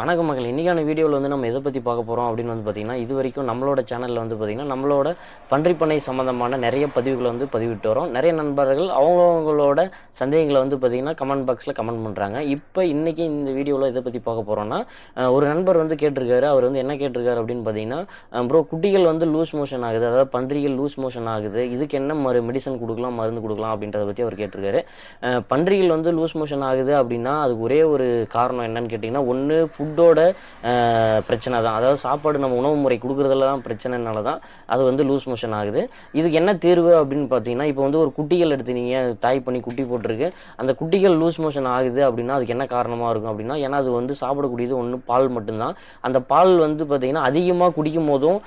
வணக்க மக்கள். இன்றைக்கான வீடியோவில் வந்து நம்ம எதை பற்றி பார்க்க போகிறோம் அப்படின்னு வந்து பார்த்திங்கன்னா இது வரைக்கும் நம்மளோட சேனலில் வந்து பார்த்திங்கன்னா நம்மளோட பன்றிப்பண்ணை சம்மந்தமான நிறைய பதிவுகளை வந்து பதிவிட்டு வரோம். நிறைய நண்பர்கள் அவங்கவுங்களோட சந்தேகங்களை வந்து பார்த்திங்கன்னா கமெண்ட் பாக்ஸில் கமெண்ட் பண்ணுறாங்க இப்போ இன்றைக்கி இந்த வீடியோவில் எதை பற்றி பார்க்க போகிறோன்னா ஒரு நண்பர் வந்து கேட்டிருக்காரு. அவர் வந்து என்ன கேட்டிருக்காரு அப்படின்னு பார்த்தீங்கன்னா ப்ரோ குட்டிகள் வந்து லூஸ் மோஷன் ஆகுது. அதாவது பன்றிகள் லூஸ் மோஷன் ஆகுது. இதுக்கு என்ன மரு மெடிசன் கொடுக்கலாம் மருந்து கொடுக்கலாம் அப்படின்றத பற்றி அவர் கேட்டிருக்காரு. பன்றிகள் வந்து லூஸ் மோஷன் ஆகுது அப்படின்னா அதுக்கு ஒரே ஒரு காரணம் என்னன்னு கேட்டிங்கன்னா ஒன்று ஃபுட் ஃபுட்டோட பிரச்சனை தான். அதாவது சாப்பாடு நம்ம உணவு முறை கொடுக்குறதுல தான் பிரச்சனைனால தான் அது வந்து லூஸ் மோஷன் ஆகுது. இதுக்கு என்ன தீர்வு அப்படின்னு பார்த்தீங்கன்னா இப்போ வந்து ஒரு குட்டிகள் எடுத்தீங்க தாய் பண்ணி குட்டி போட்டிருக்கு? அந்த குட்டிகள் லூஸ் மோஷன் ஆகுது அப்படின்னா அதுக்கு என்ன காரணமாக இருக்கும் அப்படின்னா ஏன்னா அது வந்து சாப்பிடக்கூடியது ஒன்று பால் மட்டும்தான். அந்த பால் வந்து பார்த்தீங்கன்னா அதிகமாக குடிக்கும் போதும்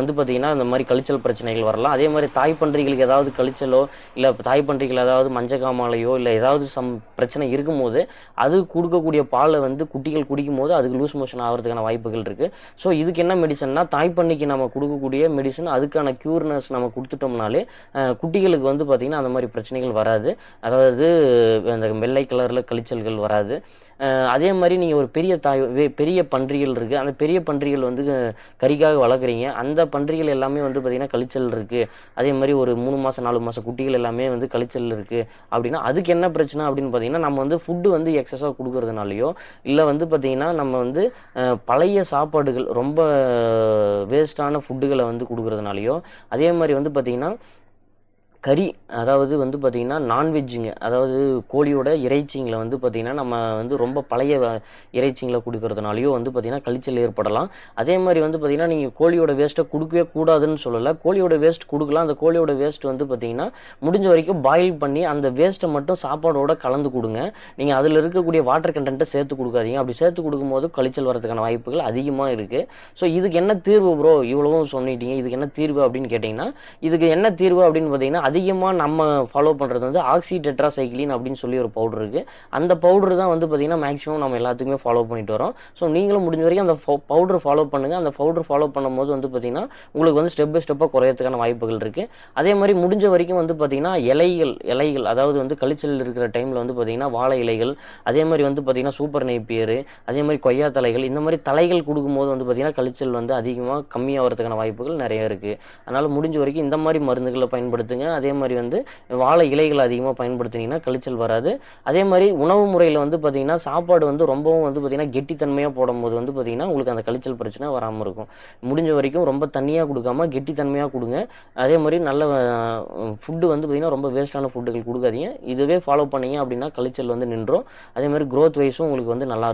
வந்து பார்த்தீங்கன்னா இந்த மாதிரி கழிச்சல் பிரச்சனைகள் வரலாம். அதே மாதிரி தாய் பன்றிகளுக்கு ஏதாவது கழிச்சலோ இல்லை தாய் பன்றிகள் ஏதாவது மஞ்சக்காமாலையோ இல்லை ஏதாவது சம் பிரச்சனை இருக்கும்போது அது கொடுக்கக்கூடிய பாலை வந்து குட்டிகள் குடிக்கும் போது அதுக்கு லூஸ் மோஷன் ஆகிறதுக்கான வாய்ப்புகள் இருக்குது ஸோ இதுக்கு என்ன மெடிசன்னா தாய்ப்பண்ணிக்கு நம்ம கொடுக்கக்கூடிய மெடிசன் அதுக்கான க்யூர்னஸ் நம்ம கொடுத்துட்டோம்னாலே குட்டிகளுக்கு வந்து பார்த்திங்கன்னா அந்த மாதிரி பிரச்சனைகள் வராது. அதாவது அந்த வெள்ளை கலரில் கழிச்சல்கள் வராது. அதே மாதிரி நீங்கள் ஒரு பெரிய தாய் பெரிய பன்றிகள் இருக்குது அந்த பெரிய பன்றிகள் வந்து கறிக்காக வளர்க்குறீங்க. அந்த பன்றிகள் எல்லாமே வந்து பார்த்திங்கன்னா கழிச்சல் இருக்குது அதே மாதிரி ஒரு மூணு மாதம் நாலு மாதம் குட்டிகள் எல்லாமே வந்து கழிச்சல் இருக்குது அப்படின்னா அதுக்கு என்ன பிரச்சனை அப்படின்னு பார்த்தீங்கன்னா நம்ம வந்து ஃபுட்டு வந்து எக்ஸஸாக கொடுக்கறதுனாலையோ இல்லை வந்து பார்த்திங்கன்னா நம்ம நம்ம வந்து பழைய சாப்பாடுகள் ரொம்ப வேஸ்ட்டான ஃபுட்டுகளை வந்து கொடுக்குறதுனாலையோ அதே மாதிரி வந்து பார்த்திங்கன்னா கறி அதாவது வந்து பார்த்திங்கன்னா நான்வெஜ்ஜுங்க அதாவது கோழியோட இறைச்சிங்களை வந்து பார்த்திங்கன்னா நம்ம வந்து ரொம்ப பழைய வ- இறைச்சிங்களை கொடுக்கறதுனாலையோ வந்து பார்த்திங்கன்னா கழிச்சல் ஏற்படலாம். அதே மாதிரி வந்து பார்த்திங்கன்னா நீங்கள் கோழியோட வேஸ்ட்டை கொடுக்கவே கூடாதுன்னு சொல்லலை. கோழியோட வேஸ்ட் கொடுக்கலாம். அந்த கோழியோட வேஸ்ட் வந்து பார்த்திங்கன்னா முடிஞ்ச வரைக்கும் பாயில் பண்ணி அந்த வேஸ்ட்டை மட்டும் சாப்பாடோட கலந்து கொடுங்க. நீங்கள் அதில் இருக்கக்கூடிய வாட்டர் கண்டென்ட்டை சேர்த்து கொடுக்காதீங்க. அப்படி சேர்த்து கொடுக்கும்போது கழிச்சல் வரதுக்கான வாய்ப்புகள் அதிகமாக இருக்குது ஸோ இதுக்கு என்ன தீர்வு ப்ரோ இவ்வளவும் சொன்னிட்டீங்க. இதுக்கு என்ன தீர்வு அப்படின்னு கேட்டிங்கன்னா இதுக்கு என்ன தீர்வு அப்படின்னு பார்த்தீங்கன்னா அதிகமாக நம்ம ஃபாலோ பண்ணுறது வந்து ஆக்சி டெட்ராசைக்ளின் அப்படின்னு சொல்லி ஒரு பவுடர் இருக்குது அந்த பவுடர் தான் வந்து பார்த்திங்கன்னா மேக்ஸிமம் நம்ம எல்லாத்துக்குமே ஃபாலோ பண்ணிட்டு வரோம். ஸோ நீங்களும் முடிஞ்ச வரைக்கும் அந்த பவுடர் ஃபாலோ பண்ணுங்கள் அந்த பவுடர் ஃபாலோ பண்ணும்போது வந்து பார்த்திங்கன்னா உங்களுக்கு வந்து ஸ்டெப் பை ஸ்டெப்பாக குறையறதுக்கான வாய்ப்புகள் இருக்குது அதே மாதிரி முடிஞ்ச வரைக்கும் வந்து பார்த்திங்கன்னா இலைகள் இலைகள் அதாவது வந்து கழிச்சல் இருக்கிற டைமில் வந்து பார்த்திங்கன்னா வாழை இலைகள் அதே மாதிரி வந்து பார்த்திங்கன்னா சூப்பர் நெய்ப்பியர் அதே மாதிரி கொய்யா தலைகள் இந்த மாதிரி தலைகள் கொடுக்கும்போது வந்து பார்த்திங்கன்னா கழிச்சல் வந்து அதிகமாக கம்மியாகிறதுக்கான வாய்ப்புகள் நிறைய இருக்குது அதனால் முடிஞ்ச வரைக்கும் இந்த மாதிரி மருந்துகளை பயன்படுத்துங்க. அதே மாதிரி வந்து வாழை இலைகளை அதிகமாக பயன்படுத்தினீங்கன்னா கழிச்சல் வராது. அதே மாதிரி உணவு முறையில் வந்து பார்த்திங்கன்னா சாப்பாடு வந்து ரொம்பவும் வந்து பார்த்திங்கன்னா கெட்டித்தன்மையாக போடும்போது வந்து பார்த்திங்கன்னா உங்களுக்கு அந்த கழிச்சல் பிரச்சனை வராமல் இருக்கும். முடிஞ்ச வரைக்கும் ரொம்ப தண்ணியாக கொடுக்காம கெட்டித்தன்மையாக கொடுங்க. அதே மாதிரி நல்ல ஃபுட்டு வந்து பார்த்திங்கன்னா ரொம்ப வேஸ்ட்டான ஃபுட்டுகள் கொடுக்காதீங்க. இதுவே ஃபாலோ பண்ணீங்க அப்படின்னா கழிச்சல் வந்து நின்றோம். அதே மாதிரி க்ரோத் வைஸும் உங்களுக்கு வந்து நல்லாயிருக்கும்